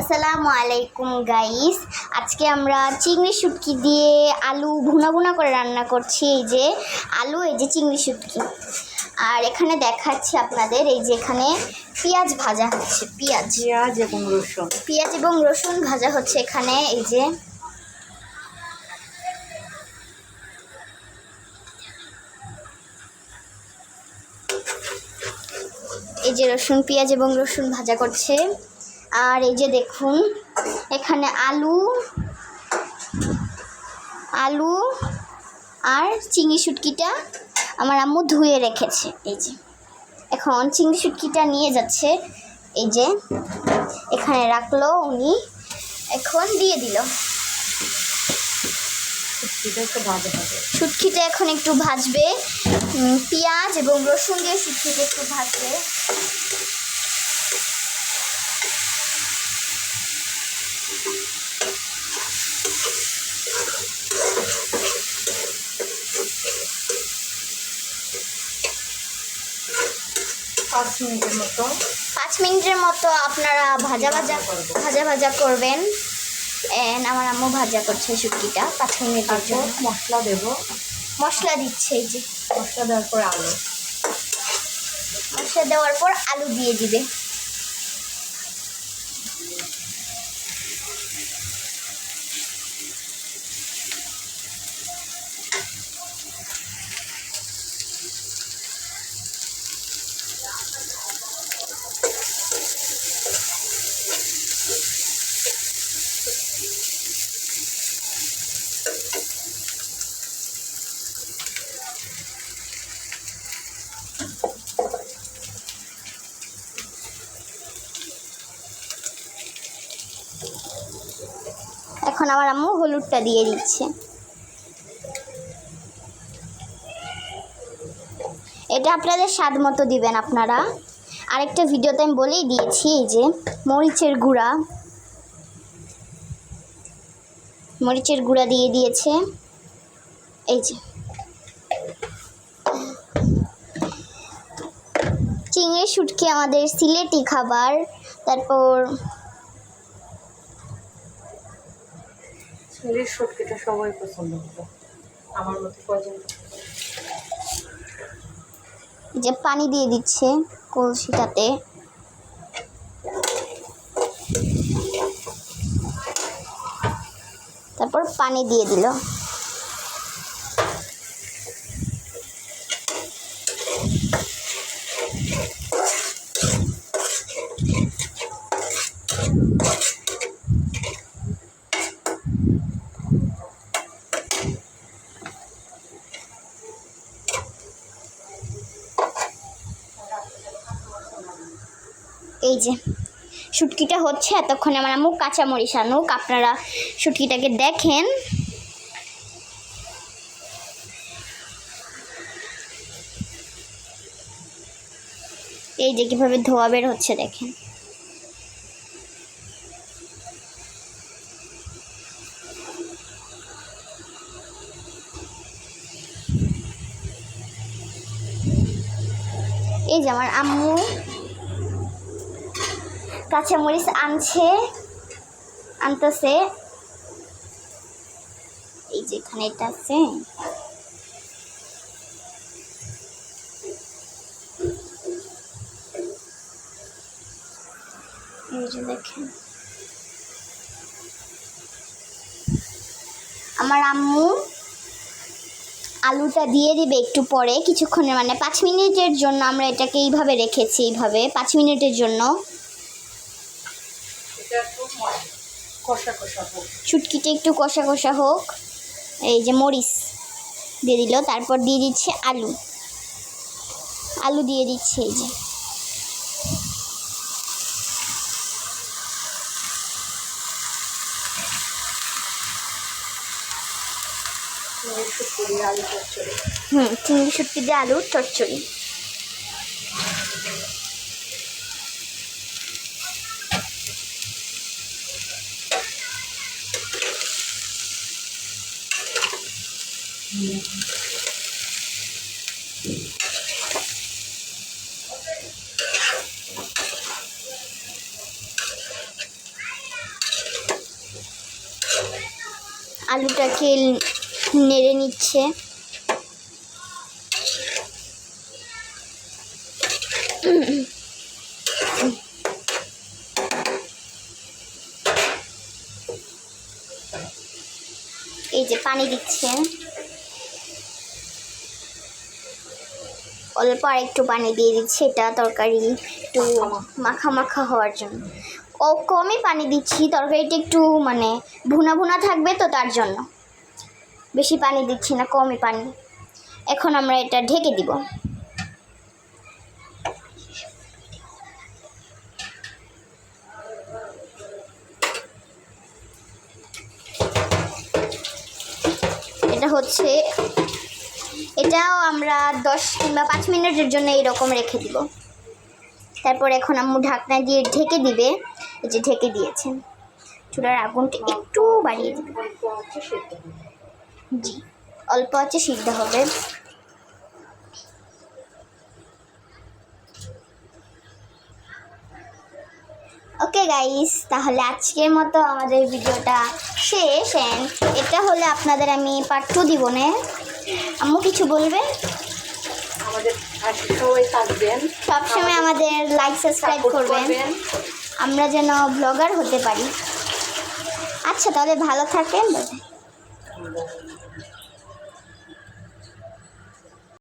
আসসালামু আলাইকুম গাইস আজকে আমরা চিংড়ি শুটকি দিয়ে আলু ভুনা ভুনা করে রান্না করছি। এই যে আলু এই যে চিংড়ি শুটকি। আর এখানে দেখাচ্ছি আপনাদের এই যে এখানে পেঁয়াজ ভাজা হচ্ছে পেঁয়াজ। পেঁয়াজ এবং রসুন। পেঁয়াজ এবং রসুন ভাজা হচ্ছে এখানে এই যে। এই যে রসুন পেঁয়াজ এবং রসুন ভাজা করছে। আর এই যে দেখুন এখানে আলু আলু আর চিংড়ি শুটকিটা আমার আম্মু ধুয়ে রেখেছে। এই যে এখন চিংড়ি শুটকিটা নিয়ে যাচ্ছে। এই যে এখানে রাখল উনি এখন দিয়ে দিল। শুটকিটা এখন একটু ভাজবে। পেঁয়াজ এবং রসুন দিয়ে শুটকিটা একটু ভাজবে। পাঁচ মিনিটের মতো। পাঁচ মিনিটের মতো আপনারা ভাজা ভাজা ভাজা ভাজা করবেন। এন আমার আম্মু ভাজা করছে শুটকিটা পাঁচ মিনিটের জন্য। মশলা দেব। মশলা দিচ্ছে এই যে। মশলা দেওয়ার পর আলু। মশলা দেওয়ার পর আলু দিয়ে দিবে। এখন আমার আম্মু হলুদটা দিয়ে দিচ্ছে। এটা আপনাদের স্বাদ মতো দিবেন আপনারা। আরেকটা ভিডিওতে আমি বলেই দিয়েছি এই যে মরিচের গুঁড়া। মরিচের গুঁড়া দিয়ে দিয়েছে। এই যে। চিংড়ি শুটকি আমাদের সিলেটি খাবার। তারপর সবাই পছন্দ আমার মতো পছন্দ। যে পানি দিয়ে দিচ্ছে কলসিটাতে। তারপর পানি দিয়ে দিল। এই যে, শুটকিটা হচ্ছে এতক্ষণে আমার আম্মু কাঁচামরিচ আনুক। আপনারা শুটকিটাকে দেখেন। এই যে কীভাবে ধোয়া বের হচ্ছে দেখেন। এই যে আমার আম্মু কাঁচামরিচ আনছে, আনতেছে। এই যে এখানে এটা আছে। দেখেন। আমার আম্মু আলুটা দিয়ে দিবে একটু পরে, কিছুক্ষণের মানে পাঁচ মিনিটের জন্য আমরা এটাকে এইভাবে রেখেছি এইভাবে, পাঁচ মিনিটের জন্য এটা একটু কষা কষা হোক। চুটকিটা একটু কষা কষা হোক। এই যে মরিচ দিয়ে দিল তারপর দিয়ে দিচ্ছে আলু। আলু দিয়ে দিচ্ছে এই যে। আলু হুম চিংড়ি শুটকি দিয়ে আলুর চচ্চড়ি। আলুটাকে নেড়ে নিচ্ছে। এই যে পানি দিচ্ছে। অল্প আর একটু পানি দিয়ে দিচ্ছি, এটা তরকারি একটু মাখা মাখা হওয়ার জন্য। ও কমই পানি দিচ্ছি, তরকারিটা একটু মানে ভুনা ভুনা থাকবে তো তার জন্য। বেশি পানি দিচ্ছি না, কমই পানি। এখন আমরা এটা ঢেকে দিব। এটা হচ্ছে এটাও আমরা দশ কিংবা পাঁচ মিনিটের জন্য এরকম রেখে দিব। তারপর এখন আম্মু ঢাকনা দিয়ে ঢেকে দিবে। এই যে ঢেকে দিয়েছেন চুলার আগুনটা একটু বাড়িয়ে দিবে। জি, অল্প আছে, সিদ্ধ হবে। ওকে গাইস, তাহলে আজকের মতো আমাদের ভিডিওটা শেষ। অ্যান্ড এটা হলে আপনাদের আমি পার্ট টু দিব না আম্মু কিছু বলবে? আমাদের সবাই থাকবেন। সবসময় আমাদের লাইক সাবস্ক্রাইব করবেন। আমরা যেন ব্লগার হতে পারি। আচ্ছা তাহলে ভালো থাকেন।